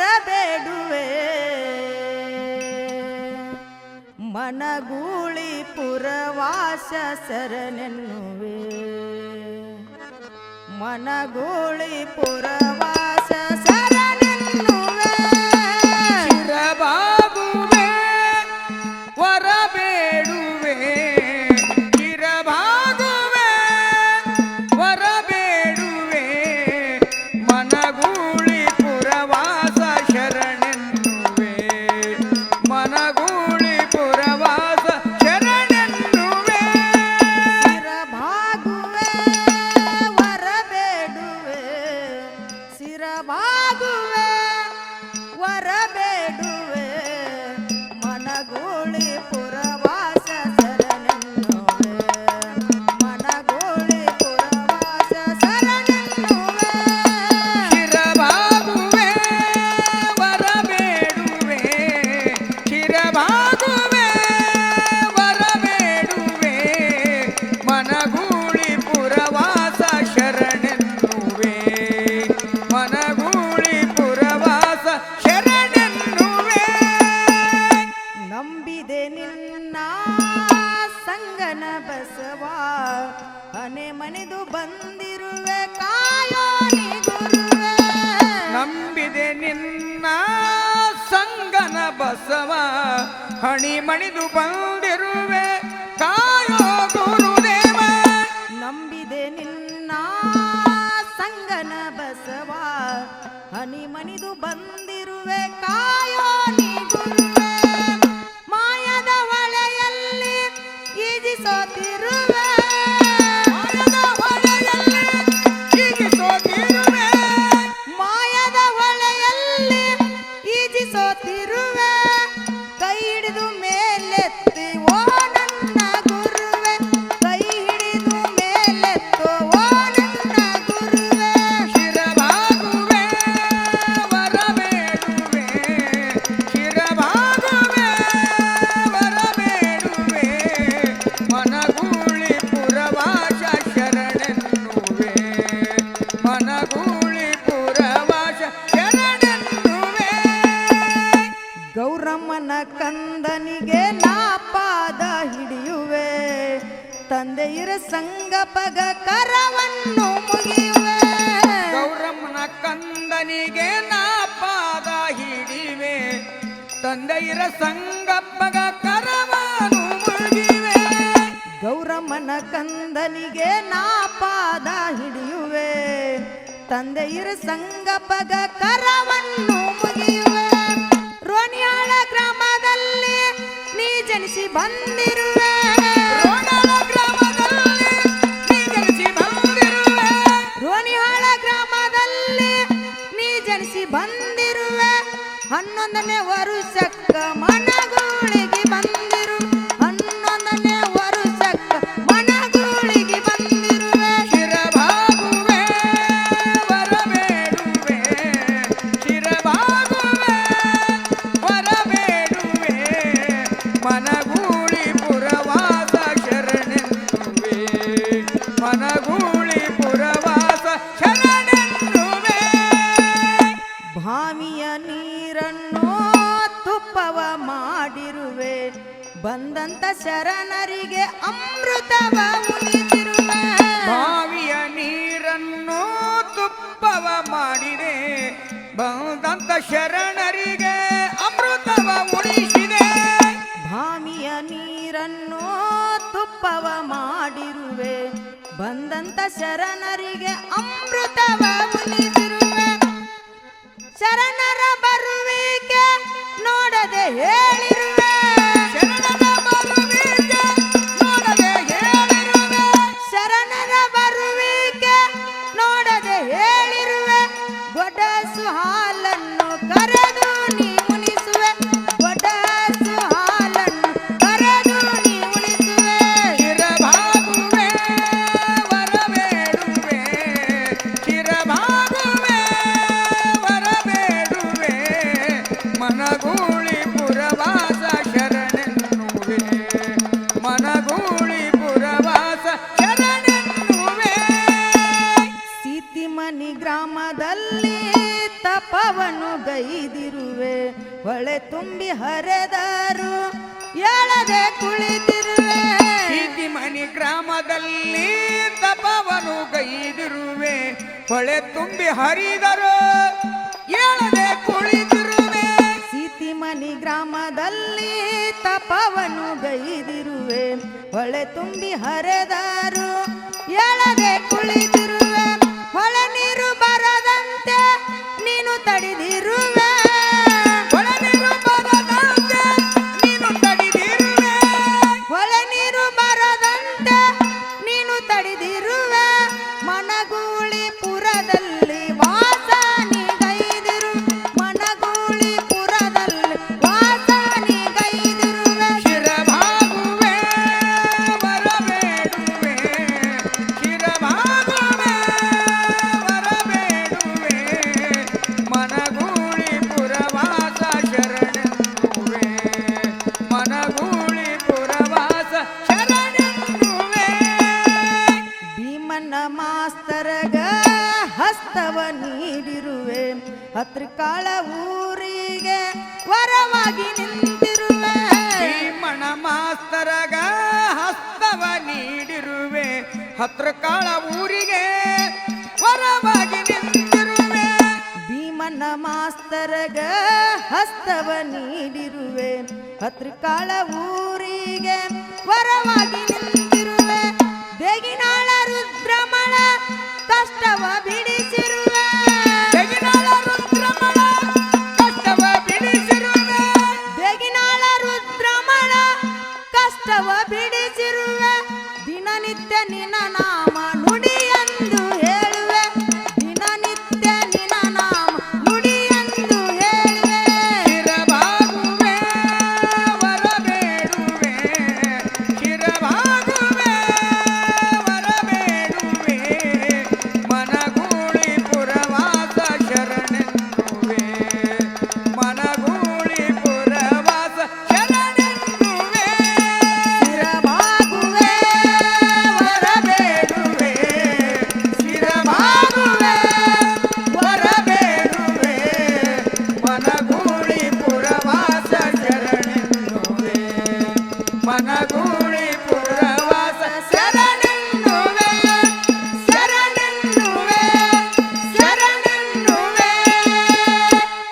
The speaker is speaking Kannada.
ವರಬೇಡುವೆ ಮನಗೂಳಿ ಪುರವಾಸ ಸರನೆನ್ನುವೆ ಮನಗೂಳಿ ಪುರವಾಸ ಹನೆ ಮನೆದು ಬಂದಿರುವೆ ಕಾಯೋ ನೀ ಗುರುವೆ ನಂಬಿದೆ ನಿನ್ನ ಸಂಗನ ಬಸವ ಹಣಿ ಮಣಿದು ಬಂದಿರುವೆ ಕಾಯೋ ಗುರುದೇವ. ನಂಬಿದೆ ನಿನ್ನ ಸಂಗನ ಬಸವ ಹಣಿ ಮನಿದು ಬಂದಿರುವೆ ಕಾಯೋ ನೀ ಗೌರಮ್ಮನ ಕಂದನಿಗೆ ನಾ ಪಾದ ಹಿಡಿಯುವೆ. ತಂದೆಯರ ಸಂಗಪಗ ಕರವನ್ನು ಮುಗಿಯುವೆ. ಗೌರಮ್ಮನ ಕಂದನಿಗೆ ನಾ ಪಾದ ಹಿಡಿವೆ ತಂದೆಯರ ಪಗ ಕರವನ್ನು ಮುಗಿವೆ ಗೌರಮ್ಮನ ಕಂದನಿಗೆ ನಾ ಪಾದ ಹಿಡಿಯುವೆ. ತಂದೆಯರ ಸಂಗಪಗ ಕರವನ್ನು ಮುಗಿಯುವೆ. ಜನಿಸಿ ಶರಣರಿಗೆ ಅಮೃತವ ಉಳಿಸಿದೆ ಭಾಮಿಯ ನೀರನ್ನು ತುಪ್ಪವ ಮಾಡಿರುವೆ. ಬಂದಂತ ಶರಣರಿಗೆ ಅಮೃತವ ಉಣಿಸಿರುವೆ ಶರಣರ ಬರುವಿಕೆ ನೋಡದೆ ಹೇಳಿರುವೆ ಹೊಳೆ ತುಂಬಿ ಹರೆದಾರು ಎಳದೆ ಕುಳಿತಿರುವೆ. ಹೀಗೆ ಮನಿ ಗ್ರಾಮದಲ್ಲಿ ತಪವನು ಗೈದಿರುವೆ ಹೊಳೆ ತುಂಬಿ ಹರಿದರು ಏಳದೆ ಕುಳಿತಿರುವೆ. ಸೀತಿಮನಿ ಗ್ರಾಮದಲ್ಲಿ ತಪವನು ಗೈದಿರುವೆ ಹೊಳೆ ತುಂಬಿ ಹರೆದಾರು ಎಳದೆ ಕುಳಿತಿರುವೆ. ಹತ್ರಕಾಳ ಊರಿಗೆ ವರವಾಗಿ ನಿಂತಿರುವೆ. ಮಣ ಮಾಸ್ತರಗ ಹಸ್ತವ ನೀಡಿರುವೆ. ಹತ್ರ ಕಾಳ ಊರಿಗೆ ವರವಾಗಿ ನಿಂತಿರುವೆ. ಭೀಮನ ಮಾಸ್ತರಗ ಹಸ್ತವ ನೀಡಿರುವೆ. ಹತ್ರಕಾಳ ಊರಿಗೆ ವರವಾಗಿ ನಿಂತಿರುವೆ.